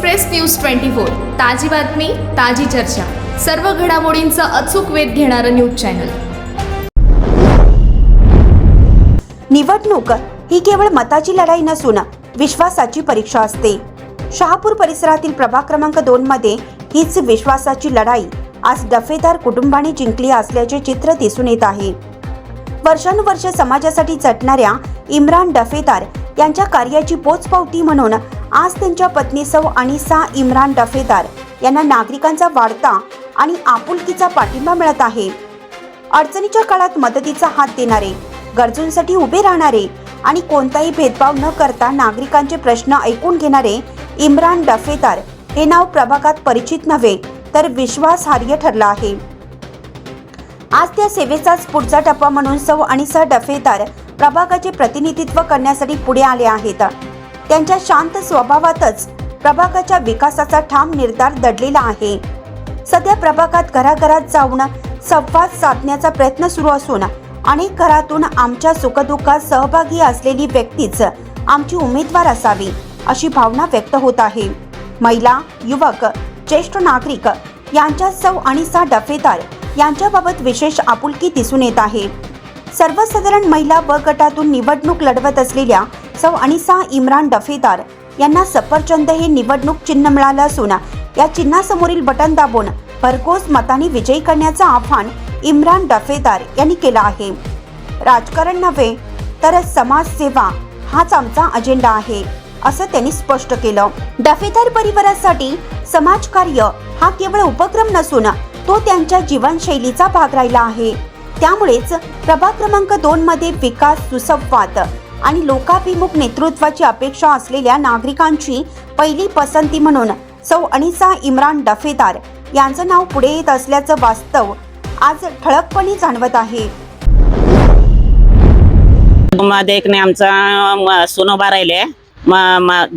Express news twenty four ताजी बातमी ताजी चर्चा. सर्व घडामोडींचा अचूक वेध घेणारं न्यूज चॅनल. निवडणूक. ही केवळ मताची लढाई नसून विश्वासाची परीक्षा असते. शहापूर परिसरातील प्रभाग क्रमांक दोन मध्ये हीच विश्वासाची लढाई आज डफेदार कुटुंबाने जिंकली असल्याचे चित्र दिसून येत आहे. वर्षानुवर्ष समाजासाठी झटणाऱ्या इम्रान डफेदार यांच्या कार्याची पोचपावती म्हणून आज त्यांच्या पत्नी सौ अनिसा इम्रान डफेदार यांना नागरिकांचा वाढता आणि आपुलकीचा पाठिंबा मिळत आहे. अडचणीच्या काळात मदतीचा हात देणारे गरजूंसाठी उभे राहणारे आणि कोणताही भेदभाव न करता नागरिकांचे प्रश्न ऐकून घेणारे इम्रान डफेदार हे नाव प्रभागात परिचित नव्हे तर विश्वासार्ह ठरलं आहे. आज त्या सेवेचाच पुढचा टप्पा म्हणून सौ सा डफेदार प्रभागाचे प्रतिनिधित्व करण्यासाठी पुढे आले आहेत. त्यांच्या शांत स्वभावातच प्रभागाच्या विकासाचा ठाम निर्धार दडलेला आहे. सध्या प्रभागात घराघरात जाऊन संवाद साधण्याचा प्रयत्न सुरू असून अनेक घरातून आमच्या सुखदुःखात सहभागी असलेली व्यक्तीच आमची उमेदवार असावी अशी भावना व्यक्त होत आहे. महिला युवक ज्येष्ठ नागरिक यांच्या सौ सा डफेदार यांच्याबाबत विशेष आपुलकी दिसून येत आहे. सर्वसाधारण महिला ब गटातून निवडणूक लढवत असलेल्या उत्सव आणि सा इम्रान डफेदार यांना सफरचंद हे निवडणूक चिन्ह मिळालं असून या चिन्हासमोरील बटन दाबून भरघोस मताने विजयी करण्याचं आव्हान इम्रान डफेदार यांनी केलं आहे. राजकारण नव्हे तर समाजसेवा हाच आमचा अजेंडा आहे असं त्यांनी स्पष्ट केलं. डफेदार परिवारासाठी समाजकार्य हा केवळ उपक्रम नसून तो त्यांच्या जीवनशैलीचा भाग राहिला आहे. त्यामुळेच प्रभाग क्रमांक दोन मध्ये विकास सुसंवाद आणि लोकाभिमुख नेतृत्वाची अपेक्षा असलेल्या नागरिकांची पहिली पसंती म्हणून सौ अनिसा इम्रान डफेदार यांचं नाव पुढे येत असल्याचं वास्तव आज ठळकपणे जाणवत आहे. मध्ये आमचा म- सोनोबा राहिले.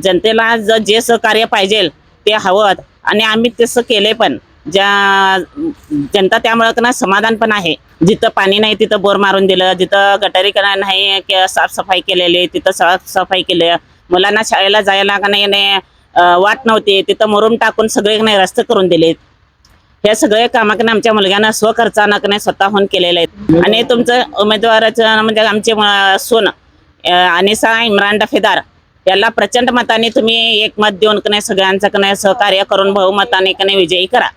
जनतेला ज- जे सहकार्य पाहिजे ते हवं आणि आम्ही तसं केले पण. ज्या जनता त्यामुळं ना समाधान पण आहे. जिथं पाणी नाही तिथं बोर मारून दिलं. जिथं गटारीकरण नाही की साफसफाई केलेली तिथं साफसफाई केली. मुलांना शाळेला जायला का नाही वाट नव्हती. तिथं मरून टाकून सगळे नाही रस्ते करून दिलेत हे सगळे कामाकडे आमच्या मुलग्यानं स्वखर्चानं नाही स्वतःहून केलेले आहेत. आणि तुमचं उमेदवाराचं म्हणजे आमचे सोन अनिसा इम्रान डफेदार याला प्रचंड मताने तुम्ही एक मत देऊन कने नाही सगळ्यांचं का नाही सहकार्य करून बहुमताने कने नाही विजयी करा.